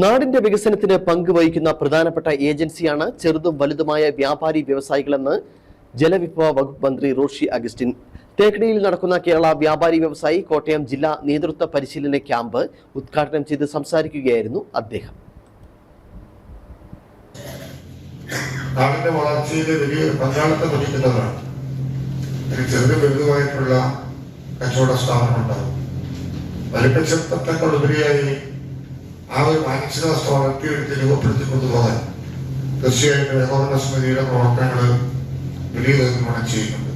നാടിന്റെ വികസനത്തിന് പങ്കുവഹിക്കുന്ന പ്രധാനപ്പെട്ട ഏജൻസിയാണ് ചെറുതും വലുതുമായ വ്യാപാരി വ്യവസായികളെന്ന് ജലവിഭവ വകുപ്പ് മന്ത്രി റോഷി അഗസ്റ്റിൻ. തേക്കടിയിൽ നടക്കുന്ന കേരള വ്യാപാരി വ്യവസായി കോട്ടയം ജില്ലാ നേതൃത്വ പരിശീലന ക്യാമ്പ് ഉദ്ഘാടനം ചെയ്ത് സംസാരിക്കുകയായിരുന്നു അദ്ദേഹം. നാടിന്റെ വളർച്ചയിൽ വലിയൊരു ചെറുതും കച്ചവട ഉപരിയായി ആ ഒരു മാനസികാവസ്ഥ വളർത്തിയെടുത്ത് രൂപപ്പെടുത്തി കൊണ്ടുപോകാൻ തീർച്ചയായിട്ടും ഏകോപന സമിതിയുടെ പ്രവർത്തനങ്ങൾ വലിയ തോതിൽ ചെയ്യുന്നുണ്ട്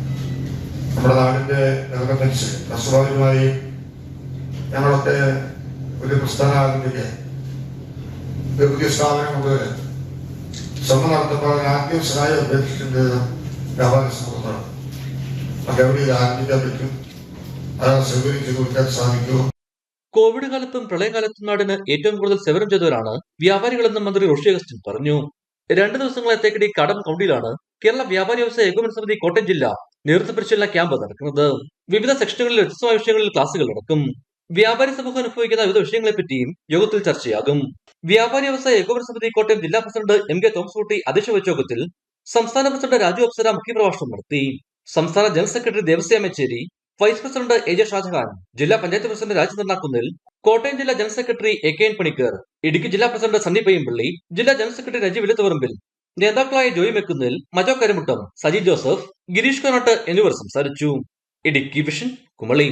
നമ്മുടെ നാടിന്റെ ഡെവലപ്മെന്റ്സ് സ്വാഭാവികമായി ഞങ്ങളൊക്കെ ഒരു പ്രസ്ഥാനം ആരംഭിക്കാൻ പുതിയ സ്ഥാപനം കൊണ്ടുവരാൻ ശ്രമം നടത്തുമ്പോൾ ആദ്യം സഹായം അഭ്യർത്ഥിക്കുന്നത് വ്യാപാര സമൂഹത്താണ് അതെവിടെ ഇത് ആരംഭിക്കാൻ പറ്റും. അത് ചെയ്തു കൊടുക്കാൻ സാധിക്കുമോ കോവിഡ് കാലത്തും പ്രളയകാലത്തും നാടിന് ഏറ്റവും കൂടുതൽ സേവനം ചെയ്തവരാണ് വ്യാപാരികളെന്ന് മന്ത്രി റോഷി അഗസ്റ്റിൻ പറഞ്ഞു. രണ്ട് ദിവസങ്ങളെ തേക്കടി കടം കൗണ്ടിയിലാണ് കേരള വ്യാപാരി വ്യവസായ ഏകോപന സമിതി കോട്ടയം ജില്ല നേതൃത്വ പരിശീലന ക്യാമ്പ് നടക്കുന്നത്. വിവിധ സെക്ഷനുകളിൽ വ്യത്യസ്തമായ വിഷയങ്ങളിൽ ക്ലാസുകൾ നടക്കും. വ്യാപാരി സമൂഹം അനുഭവിക്കുന്ന വിവിധ വിഷയങ്ങളെ പറ്റിയും യോഗത്തിൽ ചർച്ചയാകും. വ്യാപാരി വ്യവസായ ഏകോപന സമിതി കോട്ടയം ജില്ലാ പ്രസിഡന്റ് എം കെ തോമസ് കുട്ടി അധ്യക്ഷ വെച്ച യോഗത്തിൽ സംസ്ഥാന പ്രസിഡന്റ് രാജു അപ്സര മുഖ്യപ്രഭാഷണം നടത്തി. സംസ്ഥാന general secretary Devasya vice president A J Shajahan ജില്ലാ പഞ്ചായത്ത് പ്രസിഡന്റ് രാജചന്ദ്രൻ കുന്നിൽ കോട്ടയം ജില്ലാ general secretary A K N Panicker Idukki ജില്ലാ പ്രസിഡന്റ് സന്ദീപ് അയ്യമ്പള്ളി ജില്ലാ ജനറൽ സെക്രട്ടറി രജി വിലത്തുവറമ്പിൽ നേതാക്കളായ ജോയി മെക്കുന്നിൽ മജോ കരമുട്ടം സജി ജോസഫ് ഗിരീഷ് കനോട്ട് എന്നിവർ സംസാരിച്ചു. ഇടുക്കി വിഷൻ കുമളി.